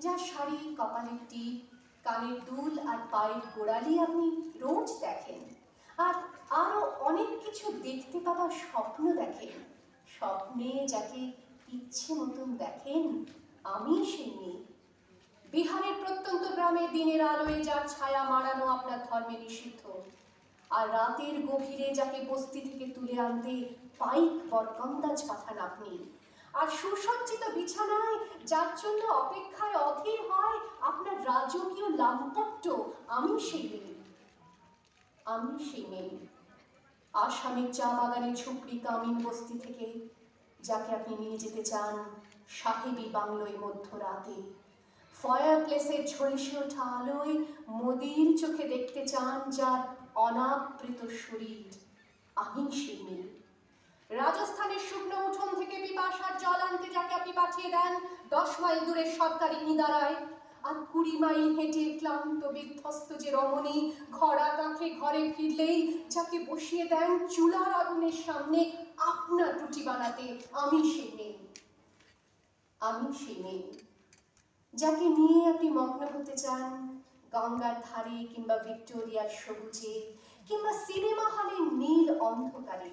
যার শাড়ি, কপালের টিপ, কানের দুল আর পায়ের গোড়ালি আপনি রোজ দেখেন। আর আরও অনেক কিছু দেখতে পাওয়ার স্বপ্ন দেখেন। স্বপ্নে যাকে ইচ্ছে মতন দেখেন, আমি সেই মেয়ে। বিহারের প্রত্যন্ত গ্রামে দিনের আলোয় যার ছায়া মারানো আপনার ধর্মে নিষিদ্ধ। আর রাতের গভীরে যাকে বস্তি থেকে তুলে আনতে পাইক বরকন্দাজ পাঠান আপনি। আর সুসজ্জিত বিছানায় যার জন্য অপেক্ষায় অধীর হয় আপনার রাজকীয় লাম্পট্য, আমি সেই মেয়ে। আমি সেই মেয়ে। আসামের চা বাগানের ঝুপড়ি কামিন বস্তি থেকে, যাকে আপনি নিয়ে যেতে চান সাহেবী বাংলোয় মধ্যরাতে। ফায়ার প্লেসের ঝলসে ওঠা আলোয় মোদির চোখে দেখতে চান যার অনাবৃত শরীর। আমি সেই মেয়ে। রাজস্থানের শুকনো উঠোন থেকে আনতে পাঠিয়ে দেন দশ মাইল দূরের সরকারি নিদারায়। আর কুড়ি মাইল হেঁটে ক্লান্ত, বিধ্বস্ত যে রমণী ঘরা কাঁখে ঘরে ফিরলেই যাকে বসিয়ে দেন চুলার আগুনের সামনে আপনার রুটি বানাতে, আমি সেই মেয়ে। আমি সেই মেয়ে। যাকে নিয়ে আপনি মগ্ন হতে চান, গঙ্গার ধারে কিংবা ভিক্টোরিয়ার সবুজে, কিংবা সিনেমা হলের নীল অন্ধকারে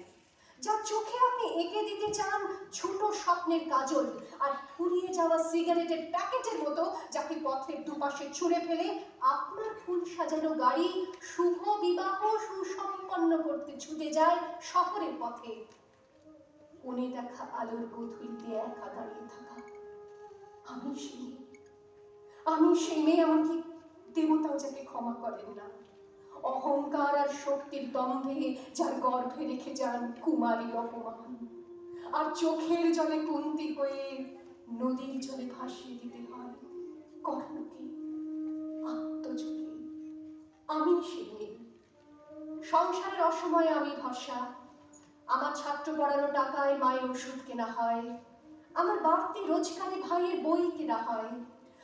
যার চোখে আপনি এঁকে দিতে চান ছোট স্বপ্নের কাজল আর ফুরিয়ে যাওয়া সিগারেটের প্যাকেটের মতো যাকে পথের দুপাশে ছুঁড়ে ফেলে আপনার ফুল সাজানো গাড়ি শুভ বিবাহ সুসম্পন্ন করতে ছুটে যায় শহরের পথে কোণে দেখা আলোর গধূলিতে একা দাঁড়িয়ে থাকা আমি সেই। আমি সেই মেয়ে, এমনকি দেবতাও যাকে ক্ষমা করেন না অহংকার আর শক্তির দম্ভে যার গর্ভে রেখে যান কুমারী অপমান। আর চোখের জলে কুন্তি হয়ে নদীর জলে ভাসিয়ে দিতে হয় কর্ণকে আত্মযোগে আমি সেই সংসারের অসময়ে আমি ভরসা। আমার ছাত্র পড়ানো টাকায় মায়ের ওষুধ কেনা হয়। আমার বাড়তি রোজগারে ভাইয়ের বই কেনা হয়।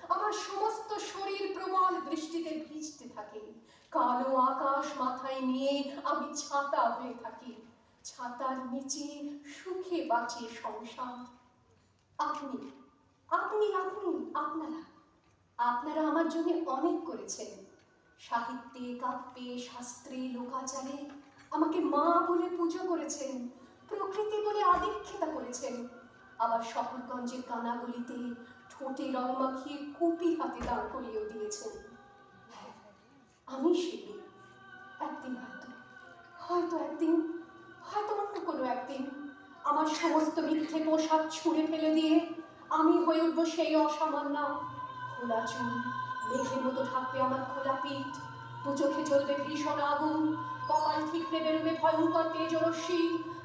আমার সমস্ত শরীর প্রবল বৃষ্টিতে ভিজতে থাকে। কালো আকাশ মাথায় নিয়ে আমি ছাতা হয়ে থাকি। ছাতার নিচে সুখে বাঁচে সংসার। আপনি আপনি আপনি, আপনারা আপনারা আমার জন্য অনেক করেছেন। সাহিত্যে, কাব্যে, শাস্ত্রে, লোকাচারে আমাকে মা বলে পুজো করেছেন, প্রকৃতি বলে আদিক্ষেতা করেছেন। আবার শহরগঞ্জের কানাগলিতে ঠোঁটে রং মাখিয়ে কুপি হাতে দাঁড় করিয়েও দিয়েছেন। আমি শিখি একদিন হয়তো হয়তো একদিন, হয়তো অন্য কোনো একদিন আমার সমস্ত মিথ্যে পোশাক ছুঁড়ে ফেলে দিয়ে আমি হয়ে উঠবো সেই অসামান্য খোলা চুল, মেঘের মতো থাকবে আমার খোলা পিঠ, দু চোখে জ্বলবে ভীষণ আগুন, কপাল ঠিকরে বেরোবে ভয়ঙ্কর তেজরশ্মি,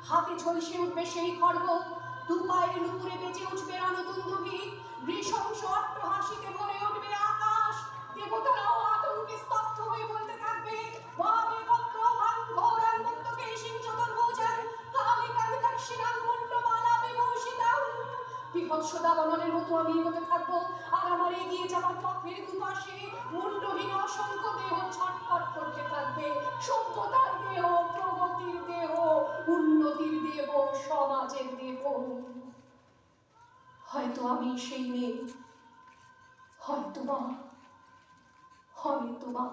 হাতে ঝলসে উঠবে সেই খর্ব দু পায়ের নুপুরে বেঁচে উঠবে রণদুন্দুভি নৃশংস অট্টহাসিতে বিভৎস দাবানলের মতো আমি এগোতে থাকব। আর আমার এগিয়ে যাবার পথের দুপাশে মুন্ডহীন অসংখ্য দেহ ছটফট করতে থাকবে। সভ্যতার দেহ, প্রগতির দেহ, উন্নতির দেহ, সমাজের দেহ। হয়তো আমি সেই মেয়ে। হয়তো বা হয়তো বা।